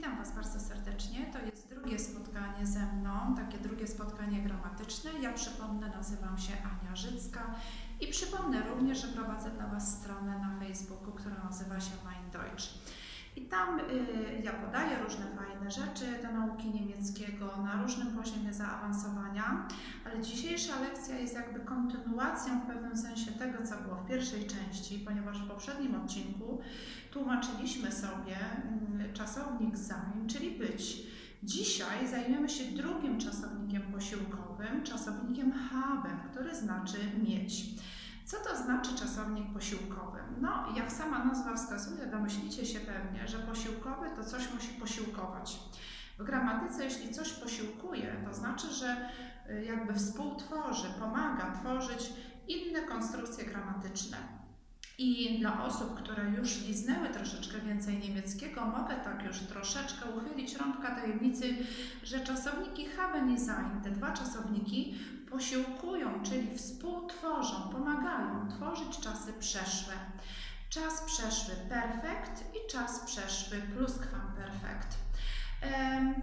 Witam Was bardzo serdecznie. To jest drugie spotkanie ze mną, takie drugie spotkanie gramatyczne. Ja przypomnę, nazywam się Ania Życka i przypomnę również, że prowadzę dla Was stronę na Facebooku, która nazywa się Mein Deutsch. I tam y, ja podaję różne fajne rzeczy do nauki niemieckiego na różnym poziomie zaawansowania, ale dzisiejsza lekcja jest jakby kontynuacją w pewnym sensie tego, co było w pierwszej części, ponieważ w poprzednim odcinku tłumaczyliśmy sobie mm, czasownik sein, czyli być. Dzisiaj zajmiemy się drugim czasownikiem posiłkowym, czasownikiem haben, który znaczy mieć. Co to znaczy czasownik posiłkowy? No, jak sama nazwa wskazuje, domyślicie się pewnie, że posiłkowy to coś musi posiłkować. W gramatyce, jeśli coś posiłkuje, to znaczy, że y, jakby współtworzy, pomaga tworzyć inne konstrukcje gramatyczne. I dla osób, które już liznęły troszeczkę więcej niemieckiego, mogę tak już troszeczkę uchylić rąbka tajemnicy, że czasowniki haben i sein, te dwa czasowniki, posiłkują, czyli współtworzą, pomagają tworzyć czasy przeszłe. Czas przeszły perfekt i czas przeszły pluskwamperfekt.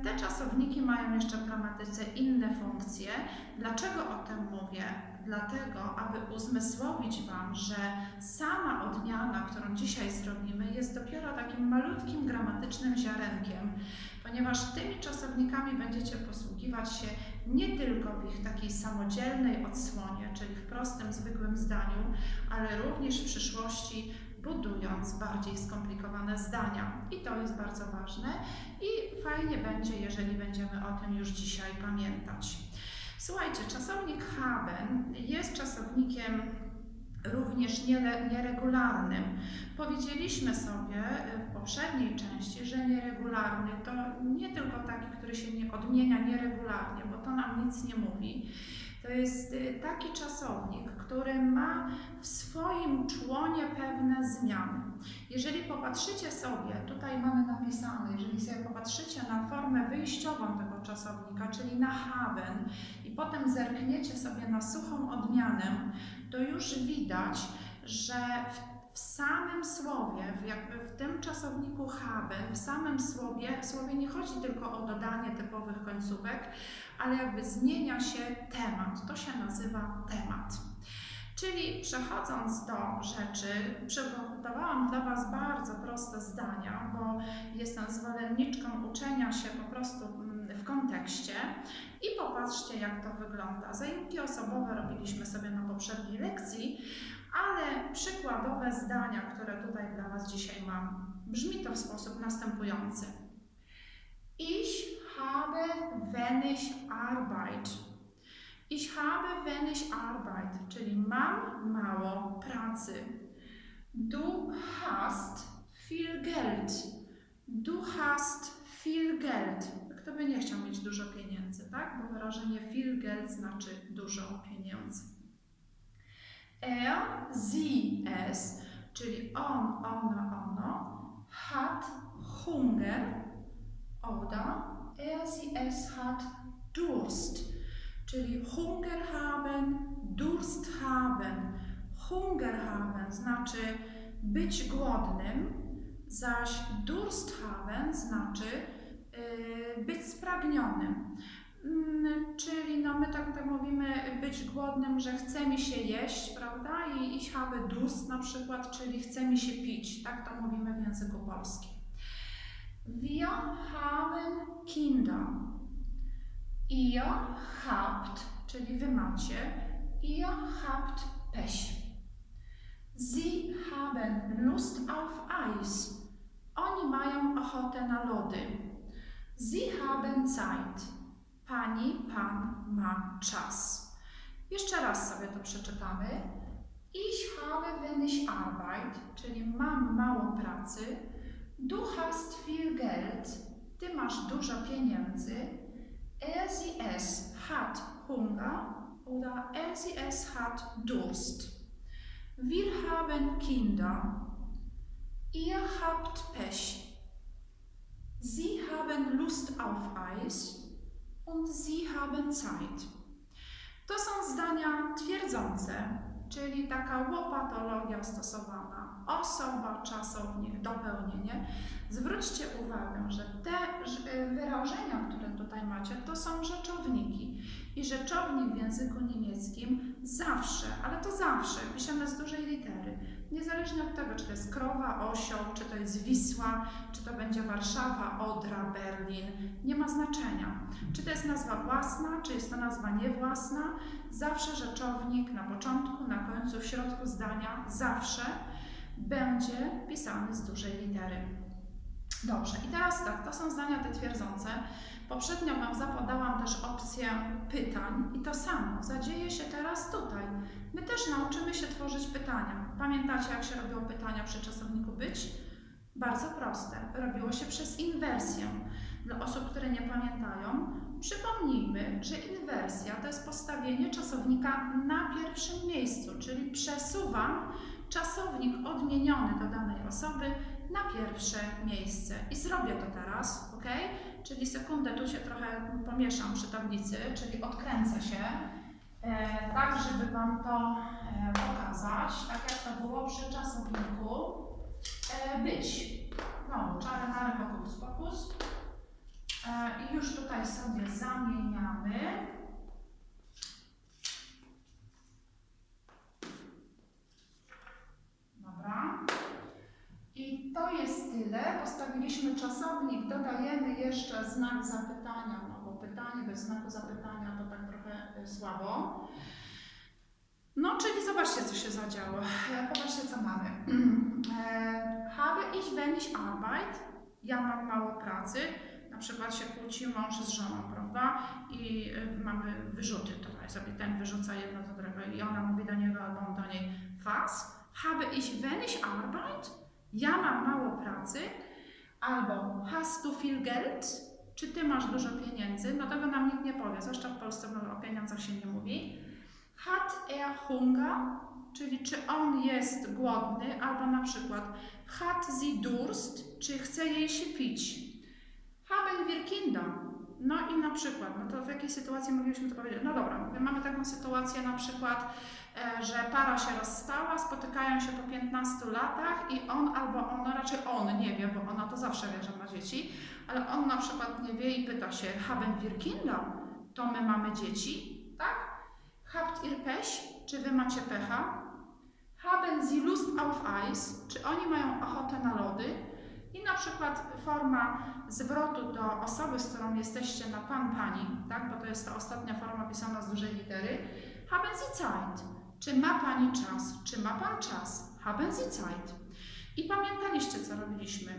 Te czasowniki mają jeszcze w gramatyce inne funkcje. Dlaczego o tym mówię? Dlatego, aby uzmysłowić Wam, że sama odmiana, którą dzisiaj zrobimy, jest dopiero takim malutkim gramatycznym ziarenkiem, ponieważ tymi czasownikami będziecie posługiwać się nie tylko w ich takiej samodzielnej odsłonie, czyli w prostym, zwykłym zdaniu, ale również w przyszłości budując bardziej skomplikowane zdania. I to jest bardzo ważne i fajnie będzie, jeżeli będziemy o tym już dzisiaj pamiętać. Słuchajcie, czasownik haben jest czasownikiem również niere- nieregularnym. Powiedzieliśmy sobie w poprzedniej części, że nieregularny to nie który się nie odmienia nieregularnie, bo to nam nic nie mówi. To jest y, taki czasownik, który ma w swoim członie pewne zmiany. Jeżeli popatrzycie sobie, tutaj mamy napisane, jeżeli sobie popatrzycie na formę wyjściową tego czasownika, czyli na haben, i potem zerkniecie sobie na suchą odmianę, to już widać, że w w samym słowie, jakby w tym czasowniku haben, w samym słowie, słowie nie chodzi tylko o dodanie typowych końcówek, ale jakby zmienia się temat. To się nazywa temat. Czyli przechodząc do rzeczy, przygotowałam dla Was bardzo proste zdania, bo jestem zwolenniczką uczenia się po prostu mm, kontekście. I popatrzcie, jak to wygląda. Zajęki osobowe robiliśmy sobie na poprzedniej lekcji, ale przykładowe zdania, które tutaj dla Was dzisiaj mam, brzmi to w sposób następujący. Ich habe wenig Arbeit. Ich habe wenig Arbeit, czyli mam mało pracy. Du hast viel Geld. Du hast viel Geld. Kto by nie chciał mieć dużo pieniędzy, tak? Bo wyrażenie viel Geld znaczy dużo pieniędzy. Er, sie, es, czyli on, ona, ono, hat Hunger oder er, sie, es hat Durst, czyli Hunger haben, Durst haben. Hunger haben znaczy być głodnym, zaś Durst haben znaczy być spragnionym. Mm, Czyli no my tak, tak mówimy być głodnym, że chce mi się jeść, prawda? I ich habe Durst na przykład, czyli chce mi się pić. Tak to mówimy w języku polskim. Wir haben Kinder. Ihr habt, czyli wy macie. Ihr habt Pech. Sie haben Lust auf Eis. Oni mają ochotę na lody. Sie haben Zeit. Pani, pan ma czas. Jeszcze raz sobie to przeczytamy. Ich habe wenig Arbeit, czyli mam mało pracy. Du hast viel Geld, ty masz dużo pieniędzy. Er, sie, es hat Hunger oder er, sie, es hat Durst. Wir haben Kinder. Ihr habt Pech. Sie haben Lust auf Eis und Sie haben Zeit. To są zdania twierdzące, czyli taka łopatologia stosowana. Osoba, czasownik, dopełnienie. Zwróćcie uwagę, że te y, wyrażenia, które tutaj macie, to są rzeczowniki. I rzeczownik w języku niemieckim zawsze, ale to zawsze, piszemy z dużej litery. Niezależnie od tego, czy to jest krowa, osioł, czy to jest Wisła, czy to będzie Warszawa, Odra, Berlin, nie ma znaczenia. Czy to jest nazwa własna, czy jest to nazwa niewłasna, zawsze rzeczownik na początku, na końcu, w środku zdania, zawsze będzie pisany z dużej litery. Dobrze, i teraz tak, to są zdania te twierdzące. Poprzednio Wam zapodałam też opcję pytań i to samo zadzieje się teraz tutaj. My też nauczymy się tworzyć pytania. Pamiętacie, jak się robiło pytania przy czasowniku być? Bardzo proste. Robiło się przez inwersję. Dla osób, które nie pamiętają, przypomnijmy, że inwersja to jest postawienie czasownika na pierwszym miejscu, czyli przesuwam czasownik odmieniony do danej osoby na pierwsze miejsce. I zrobię to teraz, ok? Czyli sekundę tu się trochę pomieszam przy tablicy, czyli odkręcę się, e, tak żeby Wam to e, pokazać, tak jak to było przy czasowniku e, być. No, czary mary hokus pokus. E, I już tutaj sobie zamieniamy. Dobra. I to jest tyle. Postawiliśmy czasownik, dodajemy jeszcze znak zapytania, no bo pytanie bez znaku zapytania to tak trochę y, słabo. No, czyli zobaczcie, co się zadziało. E, Popatrzcie, co mamy. E, Habe ich wenig Arbeit? Ja mam mało pracy. Na przykład się kłóci mąż z żoną, prawda? I y, mamy wyrzuty tutaj. Sobie ten wyrzuca jedno do drugiego i ona mówi do niego albo on do niej Was? Habe ich wenig Arbeit? Ja mam mało pracy. Albo Hast du viel Geld? Czy ty masz dużo pieniędzy? No tego nam nikt nie powie, zwłaszcza w Polsce bo o pieniądzach się nie mówi. Hat er Hunger? Czyli czy on jest głodny? Albo na przykład Hat sie Durst? Czy chce jej się pić? Haben wir Kinder? No i na przykład, no to w jakiej sytuacji moglibyśmy to powiedzieć? No dobra, mówię, mamy taką sytuację na przykład, e, że para się rozstała, spotykają się po 15 latach i on albo ona, raczej on nie wie, bo ona to zawsze wie, że ma dzieci, ale on na przykład nie wie i pyta się, haben wir Kinder? To my mamy dzieci, tak? Habt ihr Pech? Czy wy macie pecha? Haben sie Lust auf Eis? Czy oni mają ochotę na lody? I na przykład forma zwrotu do osoby, z którą jesteście na pan, pani, tak? bo to jest ta ostatnia forma pisana z dużej litery. Haben Sie Zeit? Czy ma pani czas? Czy ma pan czas? Haben Sie Zeit? I pamiętaliście, co robiliśmy?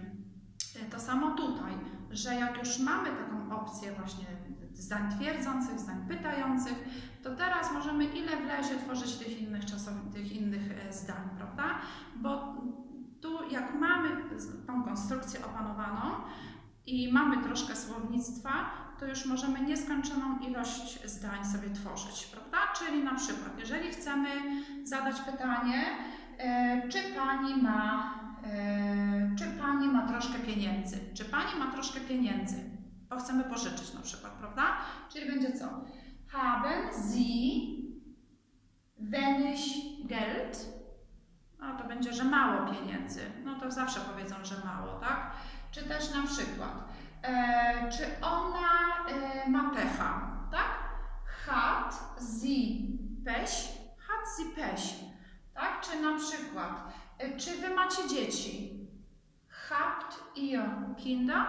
E, To samo tutaj, że jak już mamy taką opcję właśnie zdań twierdzących, zdań pytających, to teraz możemy ile wlezie tworzyć tych innych czasów, tych innych e, zdań, prawda? Bo tu jak mamy tą konstrukcję opanowaną i mamy troszkę słownictwa, to już możemy nieskończoną ilość zdań sobie tworzyć, prawda? Czyli na przykład, jeżeli chcemy zadać pytanie, e, czy pani ma, e, czy pani ma troszkę pieniędzy? Czy pani ma troszkę pieniędzy? Bo chcemy pożyczyć na przykład, prawda? Czyli będzie co? Haben Sie wenig Geld? No to będzie, że mało pieniędzy. No to zawsze powiedzą, że mało, tak? Czy też na przykład, e, czy ona e, ma pecha, tak? Hat sie Pech? Hat sie Pech, tak? Czy na przykład, e, czy wy macie dzieci? Habt ihr Kinder?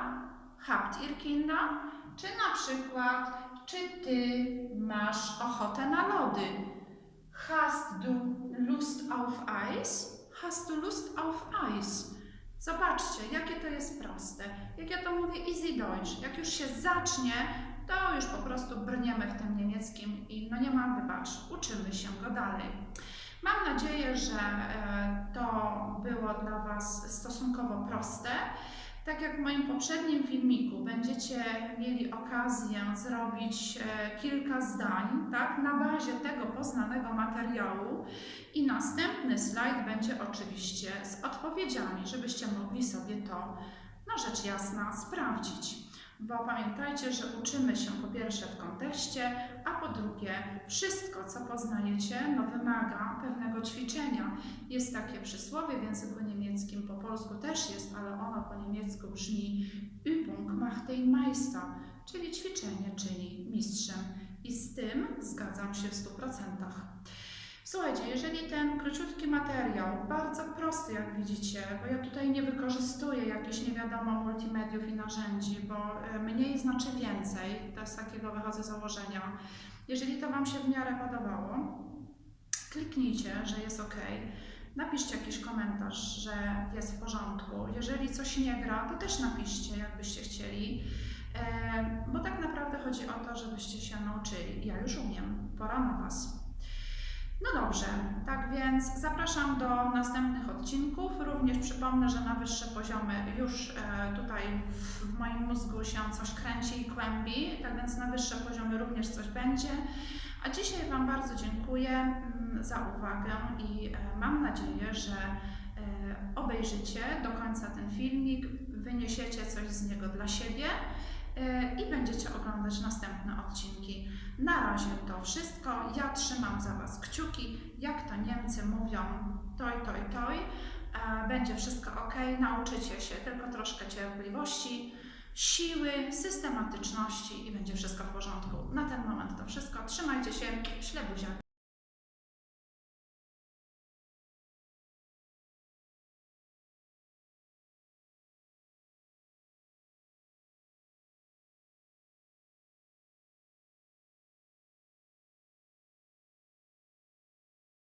Habt ihr Kinder? Czy na przykład, czy ty masz ochotę na lody? Hast du Lust auf Eis? Hast du Lust auf Eis? Zobaczcie, jakie to jest proste. Jak ja to mówię easy Deutsch, jak już się zacznie, to już po prostu brniemy w tym niemieckim i no nie mam wybacz, uczymy się go dalej. Mam nadzieję, że e, to było dla Was stosunkowo proste. Tak jak w moim poprzednim filmiku będziecie mieli okazję zrobić e, kilka zdań, tak, na bazie tego poznanego materiału i następny slajd będzie oczywiście z odpowiedziami, żebyście mogli sobie to, no rzecz jasna, sprawdzić. Bo pamiętajcie, że uczymy się po pierwsze w kontekście, a po drugie wszystko, co poznajecie, no wymaga pewnego ćwiczenia. Jest takie przysłowie w języku niemieckim, po polsku też jest, ale ono po niemiecku brzmi Übung macht den Meister, czyli ćwiczenie czyni mistrzem. I z tym zgadzam się w 100%. Słuchajcie, jeżeli ten króciutki materiał, bardzo prosty jak widzicie, bo ja tutaj nie wykorzystuję jakichś nie wiadomo multimediów i narzędzi, bo e, mniej znaczy więcej, to z takiego wychodzę założenia. Jeżeli to Wam się w miarę podobało, kliknijcie, że jest ok. Napiszcie jakiś komentarz, że jest w porządku. Jeżeli coś nie gra, to też napiszcie, jakbyście chcieli. E, bo tak naprawdę chodzi o to, żebyście się nauczyli. Ja już umiem, pora na Was. No dobrze, tak więc zapraszam do następnych odcinków. Również przypomnę, że na wyższe poziomy już e, tutaj w, moim mózgu się coś kręci i kłębi, tak więc na wyższe poziomy również coś będzie. A dzisiaj Wam bardzo dziękuję mm, za uwagę i e, mam nadzieję, że e, obejrzycie do końca ten filmik, wyniesiecie coś z niego dla siebie e, i będziecie oglądać następne odcinki. Na razie to wszystko. Ja trzymam za Was kciuki. Jak to Niemcy mówią, toj, toj, toj. Będzie wszystko ok. Nauczycie się tylko troszkę cierpliwości, siły, systematyczności i będzie wszystko w porządku. Na ten moment to wszystko. Trzymajcie się. Ślebuzia.